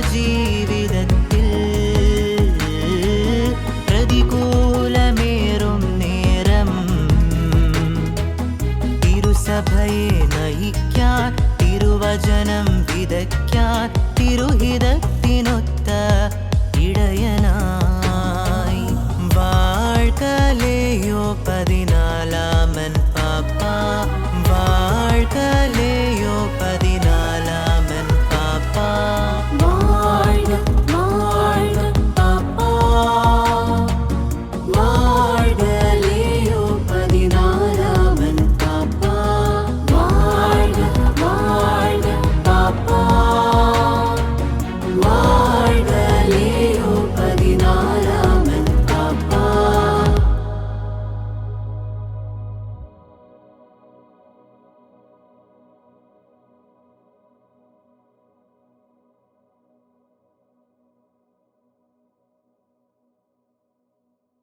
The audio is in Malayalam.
ജീവിതത്തിൽ പ്രതികൂലമേറും നേരം. തിരുസഭയെ നയിക്കാൻ തിരുവചനം വിതയ്ക്കാൻ തിരുഹിതത്തിനൊത്ത ഇടയനായി. വാഴ്കലയോ പതിനാ